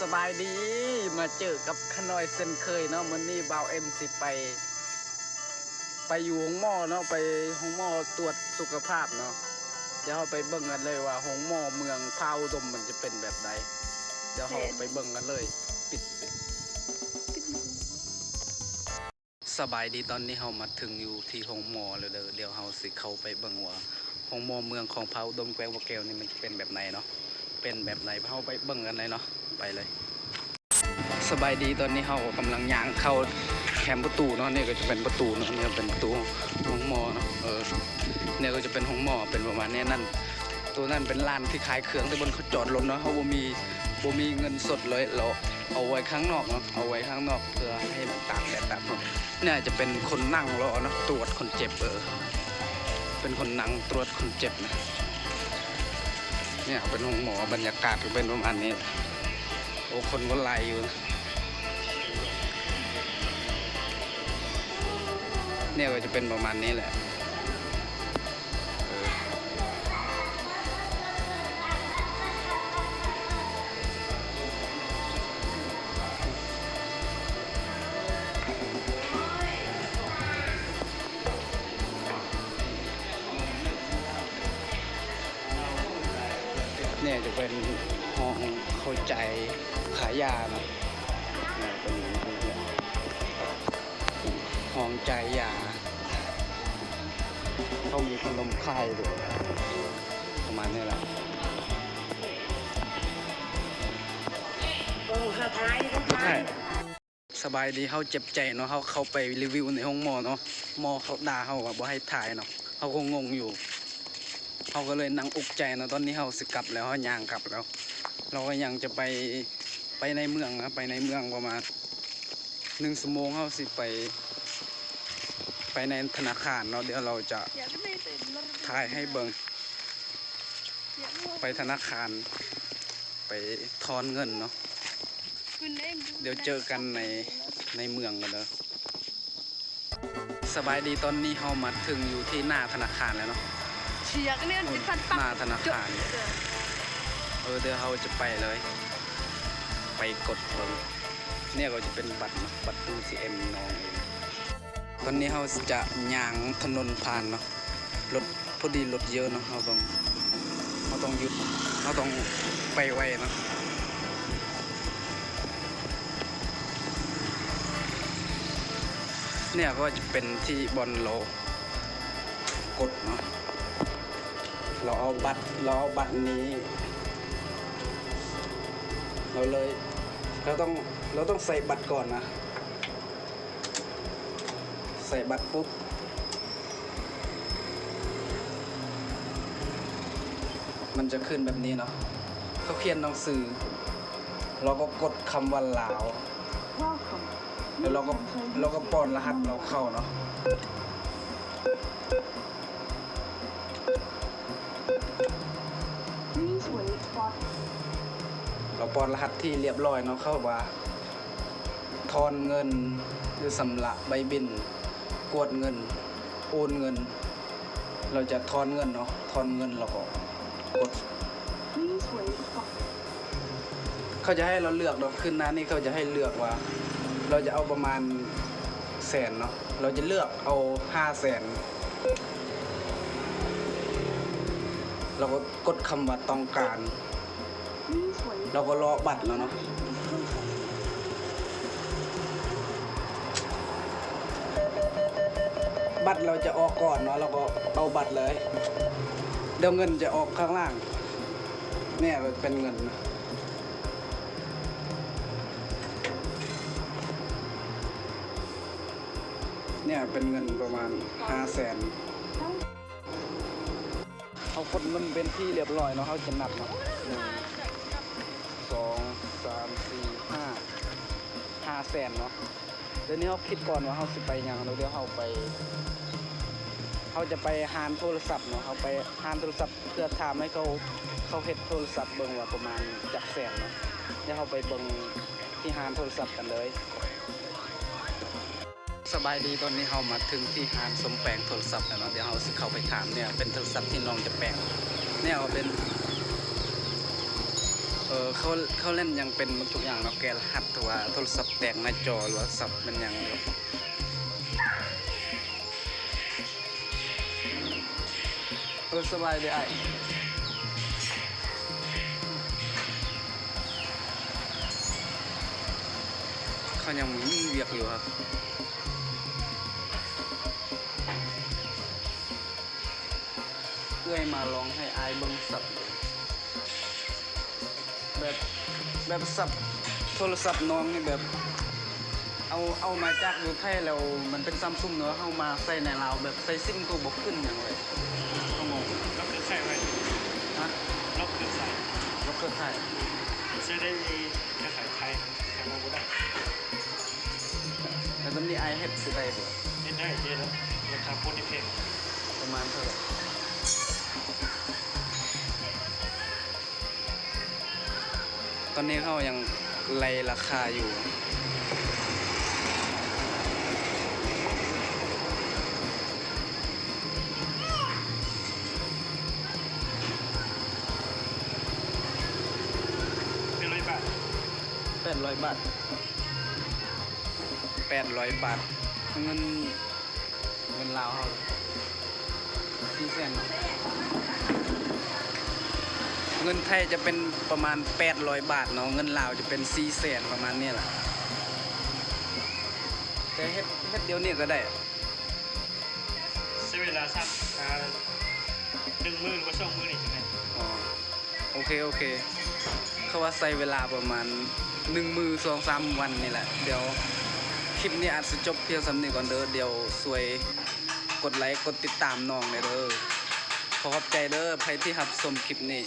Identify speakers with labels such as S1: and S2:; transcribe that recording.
S1: สบายดีมาเจอกับขนอยเซนเคยเนาะมันนี้บ่าวเอ็มสิไป ไปอยู่ห้องหม้อเนาะไปห้องหม้อตรวจสุขภาพเนาะเดี๋ยวเราไปเบิ่งกันเลยว่าห้องหม้อเมืองพาอุดมมันจะเป็นแบบใดเดี๋ยวเราไปเบิ่งกันเลย ปิดสบายดีตอนนี้เรามาถึงอยู่ที่ห้องหมอแล้วเด้อเดี๋ยวเราสิเข้าไปเบิ่งว่าห้องหมอเมืองของพระอุดมแกววแก้วนี่มันเป็นแบบไหนเนาะ เป็นแบบไหนเราไปเบิ่งกันเลยเนาะไปเลย สบายดีตอนนี้เรากำลังย่างเข้าแคมประตูเนาะนี่ก็จะเป็นประตูเนาะนี่เป็นประตูห้องหมอเนาะเออเนี่ยก็จะเป็นห้องหมอเป็นประมาณนี้นั่นตัวนั่นเป็นร้านที่ขายเครื่องแต่บนเขาจอดรถเนาะเขาบ่มีบ่มีเงินสดเลยเราเอาไว้ข้างนอกเนาะเอาไว้ข้างนอกเพื่อให้มันตากแดดตากลมเนี่ยจะเป็นคนนั่งรอเนอะตรวจคนเจ็บเออเป็นคนนั่งตรวจคนเจ็บนะ เนี่ยเป็นห้องหมอบรรยากาศก็เป็นประมาณนี้ โอ้คนก็ไล่อยู่นะเนี่ยก็จะเป็นประมาณนี้แหละ จะเป็นห้องเข้าใจขายยานะเนี่ยเป็นเนี่ยห้องใจยาเขามีขนมไข่ด้วยประมาณนี้แหละ
S2: โอ้ข้าท้ายข้า
S1: ใช่
S2: ท้าย
S1: สบายดีเขาเจ็บใจเนาะเขาเขาไปรีวิวในห้องหมอเนาะหมอเขาด่าเขาว่าบ่ให้ถ่ายเนาะเขาก็งงอยู่ เขาก็เลยนั่งอกใจเนาะตอนนี้เขาสิกลับแล้วเขาย่างกลับแล้ว เราก็ยังจะไปไปในเมืองนะไปในเมืองประมาณหนึ่งชั่วโมงเขาสิไป ไปในธนาคารเนาะเดี๋ยวเราจะ
S2: ถ่า
S1: ยให้เบิง
S2: อยากไป
S1: ธนาคาร ไปทอนเงินเนาะ
S2: เดี๋
S1: ยวเจอกันในในเมืองกันเด้อสบายดีตอนนี้เรามาถึงอยู่ที่หน้าธนาคารแล้วเนาะ
S2: เฉียกเนี่ยติดพันปัก
S1: น้าธนาคาร เออเดี๋ยวเราจะไปเลย ไปกดเบิ่งเนี่ยก็จะเป็นบัตรบัตรตู้ซีเอ็มน้องเองตอนนี้เราจะย่างถนนผ่านเนาะรถพอดีรถเยอะเนาะเราต้องเราต้องหยุดเราต้องไปไวเนาะเนี่ยก็จะเป็นที่บอลโลกดเนาะ เราเอาบัตรเราเอาบัตรนี้ เราเลยเราต้องเราต้องใส่บัตรก่อนนะ ใส่บัตรปุ๊บมันจะขึ้นแบบนี้เนาะเขาเขียนหนังสือ เราก็กดคำว่าลาวแล้วเราก็เราก็ป้อนรหัสเราเข้าเนาะ เราปอนรหัสที่เรียบร้อยเนาะเข้าว่าทอนเงินหรือสำระใบบินกดเงิน โอนเงิน เราจะทอนเงินเนาะทอนเงินเราก็กดเขาจะให้เราเลือกเนาะขึ้นหน้านี่เขาจะให้เลือกว่า เราจะเอาประมาณแสนเนาะเราจะเลือกเอาห้าแสนเราก็กดคำว่าต้องการ เราก็รอบัตรแล้วเนาะบัตรเราจะออกก่อนเนาะเราก็เอาบัตรเลย เดี๋ยวเงินจะออกข้างล่าง เนี่ยเป็นเงินนะเนี่ยเป็นเงินประมาณห้าแสนเขากดเงินเป็นที่เรียบร้อยเนาะเขาจะนับเนาะ แสนเนาะเดี๋ยวนี้เขาคิดก่อนว่าเขาสิไปยังเดี๋ยวเขาไปเขาจะไปหานโทรศัพท์เนาะเขาไปหานโทรศัพท์เพื่อถามให้เขาเขาเฮ็ดโทรศัพท์เบิ่งว่าประมาณจักแสนเนาะเดี๋ยวเขาไปเบิ่งที่หานโทรศัพท์กันเลย สบายดีตอนนี้เรามาถึงที่หานสมแปลงโทรศัพท์แล้วเนาะเดี๋ยวเราสิเข้าไปถามเนี่ยเป็นโทรศัพท์ที่น้องจะแปลงเนี่ยเอาเป็น อออเขาเขาเล่นยังเป็นหมดทุกอย่างเนาะแกรหัสตัวโทรศัพท์แตกหน้าจอหรือว่าสับมันยังเออสบายดีไอ้เขายังมีเวียกอยู่ครับเอื้อยมาลองให้อายเบิ้งสับเลย แบบแบบสับโทรศัพท์น้องนี่แบบ เอาเอามาจากอยู่ไทยแล้วมันเป็นซัมซุงเนอะเอามาใส่ในลาวแบบใส่ซิมก็บกขึ้นอย่างเลยเขางง
S3: ล็อกเครือข่ายไว้
S1: ฮะ
S3: ล็อกเครือข่าย
S1: รถเกิดไทย
S3: ใช้ได้เครือข่ายไทยแข่งโมก็ได้
S1: แล้วตอนนี้ไอเฮ็ดสิได้บ่
S3: เล่นได้เจ๊แล้วราคาพ้นในเพล
S1: ตอนนี้เขายังไล่ราคาอยู่
S3: เป็นร้อยบาท
S1: แปดร้อยบาทแปดร้อยบาทเงินเงินลาวเขาสี่แสน เนาะเงินไทยจะเป็นประมาณแปดร้อยบาทเนาะเงินลาวจะเป็นสี่แสนประมาณเนี้แหละแต่เฮ็ดเฮ็ดเดี๋ยวนี้ก็ได้
S3: ใช้เวลาสั้นอ่าหนึ่งมือหรือว่าสองมือนี่ใช่ไหม
S1: อ๋อโอเคโอเค เขาว่าใช้เวลาประมาณหนึ่งมือสองสามวันนี่แหละ เดี๋ยวคลิปนี้อาจจะจบเพียงสำนี้ก่อนเด้อเดี๋ยวสวยกดไลค์กดติดตามน้องเลยเด้อขอขอบใจเด้อใครที่รับชมคลิปนี้